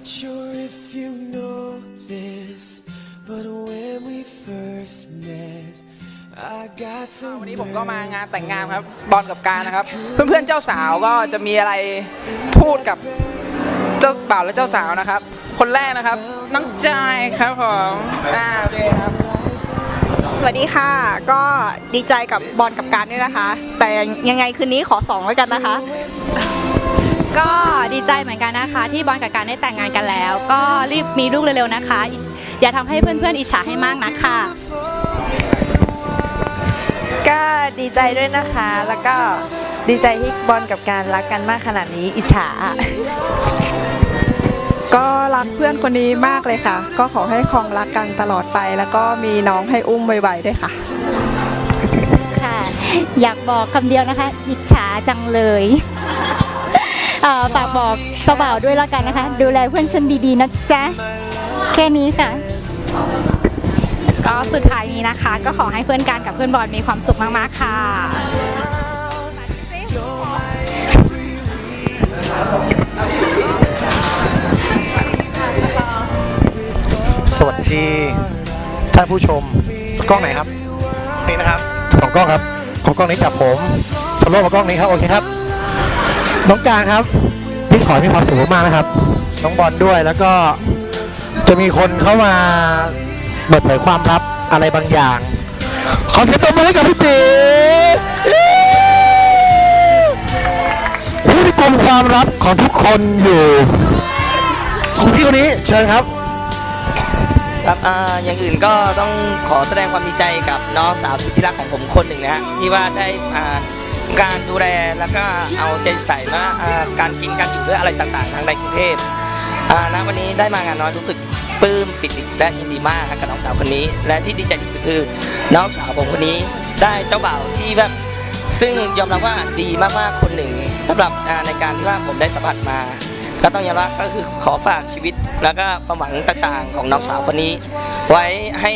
sure if you know this, but when we first met, I got so วันนี้ผมก็มางานแต่งงานครับบอลกับการนะครับ เพื่อนๆเจ้าสาวก็จะมีอะไรพูดกับเจ้าบ่าวและเจ้าสาวนะครับ คนแรกนะครับ น้องจายครับผมอ่าโอเคครับ สวัสดีค่ะ ก็ดีใจกับบอลกับการด้วยนะคะ แต่ยังไงคืนนี้ขอสองแล้วกันนะคะ ก็ดีใจเหมือนกันนะคะ ที่บอลกับการได้แต่งงานกันแล้ว ก็รีบมีลูกเร็วๆนะคะ อย่าทำให้เพื่อนๆอิจฉาให้มากนักค่ะก็ดีใจด้วยนะคะ แล้วก็ดีใจที่บอลกับการรักกันมากขนาดนี้อิจฉา ก็รักเพื่อนคนนี้มากเลยค่ะ ก็ขอให้ครองรักกันตลอดไป แล้วก็มีน้องให้อุ้มไวๆด้วยค่ะ ค่ะ อยากบอกคำเดียวนะคะ อิจฉาจังเลยเอ่อ ฝากบอกเจ้าบ่าวด้วยแล้วกันนะคะ ดูแลเพื่อนฉันดีๆนะจ๊ะ แค่นี้ค่ะ ก็สุดท้ายนี้นะคะ ก็ขอให้เพื่อนกันกับเพื่อนบอลมีความสุขมากๆค่ะ สวัสดีท่านผู้ชมกล้องไหนครับ นี่นะครับสองกล้องครับ ของกล้องนี้จับผมสโลว์มากล้องนี้ครับ โอเคครับ น้องการครับ พี่ขอให้มีความสุขมากๆนะครับ น้องบอลด้วยแล้วก็จะมีคนเข้ามาเปิดเผยความลับอะไรบางอย่าง ขอเสียงตบมือให้กับพี่ตีผู้ที่กลมความลับของทุกคนอยู่ของพี่คนนี้เชิญครับ ครับอ่าอย่างอื่นก็ต้องขอแสดงความดีใจกับน้องสาวสุดที่รักของผมคนหนึ่งนะฮะที่ว่าได้อ่า การดูแลแล้วก็เอาใจใส่ว่าอ่าการกินการอยู่ด้วยอะไรต่างๆ ทางในกรุงเทพณวันนี้ได้มางานน้อยรู้สึกปลื้มปิติและยินดีมากกับน้องสาวคนนี้ และที่ดีใจที่สุดคือน้องสาวผมคนนี้ได้เจ้าบ่าวที่แบบซึ่งยอมรับว่าดีมากๆคนหนึ่งสำหรับในการที่ว่าผมได้สัมผัสมา ก็ต้องยอมรับก็คือขอฝากชีวิต แล้วก็ความหวังต่างๆของน้องสาวคนนี้ ไว้ให้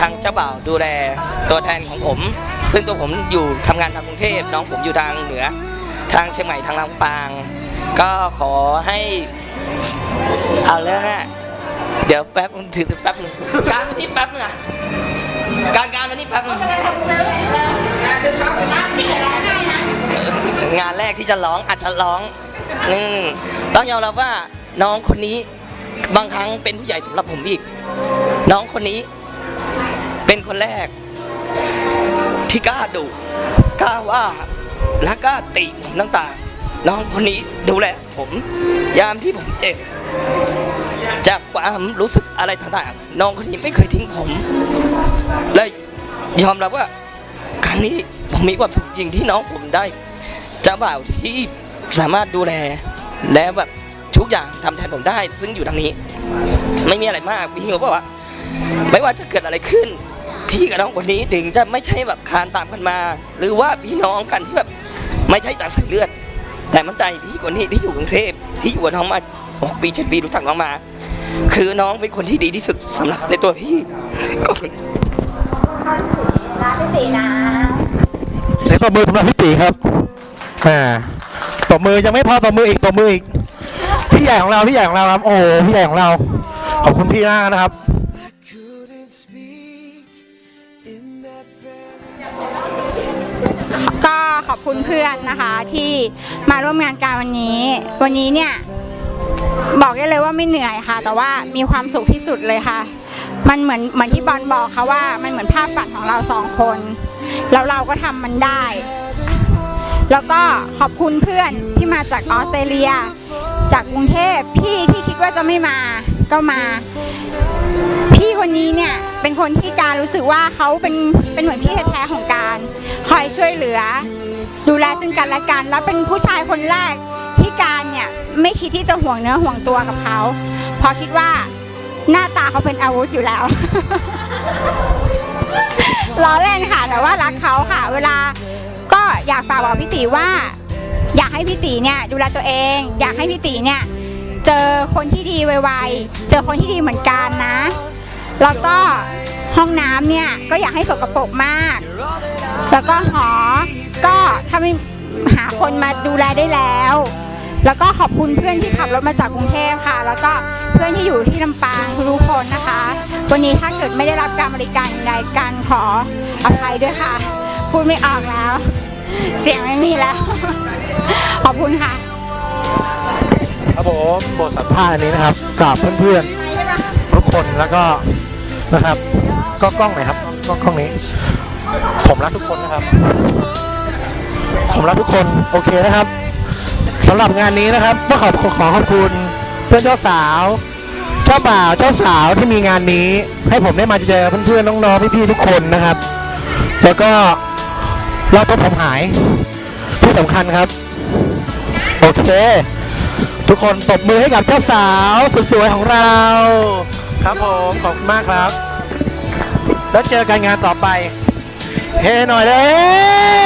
ทางเจ้าบ่าวดูแลตัวแทนของผม ซึ่งตัวผมอยู่ทำงานทางกรุงเทพน้องผมอยู่ทางเหนือ ทางเชียงใหม่ทางลำปาง ก็ขอให้เอาเรื่องอะเดี๋ยวแป๊บถือแป๊บหนึงการมานี่แป๊บหนึงอะการการมานี่แป๊บหนึงงานแรกที่จะร้องอาจจะร้องอืมต้องยอมรับว่าน้องคนนี้บางครั้งเป็นผู้ใหญ่สำหรับผมอีก น้องคนนี้เป็นคนแรก ที่กล้าดุกล้าว่าและกล้าติผมต่างๆ น้องคนนี้ดูแลผมยามที่ผมเจ็บจากความรู้สึกอะไรต่างๆ น้องคนนี้ไม่เคยทิ้งผม และยอมรับว่า ครั้งนี้ผมมีความสุขจริงที่น้องผมได้จ้าบ่าวที่สามารถดูแล และแบบทุกอย่างทำแทนผมได้ ซึ่งอยู่ทางนี้ ไม่มีอะไรมากพี่เขาบอกว่า ไม่ว่าจะเกิดอะไรขึ้น พี่กับน้องคนนี้ถึงจะไม่ใช่แบบคานตามกันมา หรือว่าพี่น้องกันที่แบบไม่ใช่จากสายเลือด แต่มั่นใจพี่คนนี้ที่อยู่กรุงเทพที่อยู่กับน้องมาหกปีเจ็ดปีรู้จักน้องมา คือน้องเป็นคนที่ดีที่สุดสำหรับในตัวพี่ก็คือเสียงตบมือสำหรับพี่ตีครับอ่าตบมือยังไม่พอตบมืออีกตบมืออีกพี่ใหญ่ของเราพี่ใหญ่ของเราครับโอ้พี่ใหญ่ของเราขอบคุณพี่มากนะครับ คุณเพื่อนนะคะที่มาร่วมงานการวันนี้ วันนี้เนี่ยบอกได้เลยว่าไม่เหนื่อยค่ะ แต่ว่ามีความสุขที่สุดเลยค่ะ มันเหมือนเหมือนที่บอลบอกค่ะว่ามันเหมือนภาพฝันของเราสองคน แล้วเราก็ทำมันได้ แล้วก็ขอบคุณเพื่อนที่มาจากออสเตรเลีย จากกรุงเทพพี่ที่คิดว่าจะไม่มาก็มา พี่คนนี้เนี่ยเป็นคนที่การรู้สึกว่าเขาเป็นเป็นเหมือนพี่แท้ๆของการ คอยช่วยเหลือ ดูแลซึ่งกันและกัน แล้วเป็นผู้ชายคนแรกที่การเนี่ยไม่คิดที่จะห่วงเนื้อห่วงตัวกับเขาเพราะคิดว่าหน้าตาเขาเป็นอาวุธอยู่แล้ว ล้อเล่นค่ะ แต่ว่ารักเขาค่ะ เวลาก็อยากฝากบอกพี่ตีว่า อยากให้พี่ตีเนี่ยดูแลตัวเอง อยากให้พี่ตีเนี่ยเจอคนที่ดีไวๆ เจอคนที่ดีเหมือนกันนะ แล้วก็ห้องน้ำเนี่ยก็อยากให้สกปรกมาก แล้วก็หอ ก็ถ้าไม่หาคนมาดูแลได้แล้ว แล้วก็ขอบคุณเพื่อนที่ขับรถมาจากกรุงเทพค่ะ แล้วก็เพื่อนที่อยู่ที่ลำปางทุกคนนะคะ วันนี้ถ้าเกิดไม่ได้รับการบริการใดการขออภัยด้วยค่ะ พูดไม่ออกแล้ว เสียงไม่มีแล้ว ขอบคุณค่ะ ครับผมบทสัมภาษณ์อันนี้นะครับกับเพื่อนๆทุกคนแล้วก็นะครับ ก็กล้องหน่อยครับก็กล้องนี้ ผมรักทุกคนนะครับ ผมรักทุกคนโอเคนะครับสำหรับงานนี้นะครับก็ขอขอขอขอบคุณเพื่อนเจ้าสาว เจ้าบ่าวเจ้าสาวที่มีงานนี้ ให้ผมได้มาเจอเพื่อนๆน้องๆพี่ๆทุกคนนะครับ แล้วก็รอบตัวผมหายที่สำคัญครับ โอเค ทุกคนตบมือให้กับเจ้าสาวสุดสวยของเรา ครับผมขอบคุณมากครับ แล้วเจอกันงานต่อไป เฮ้หน่อยเลย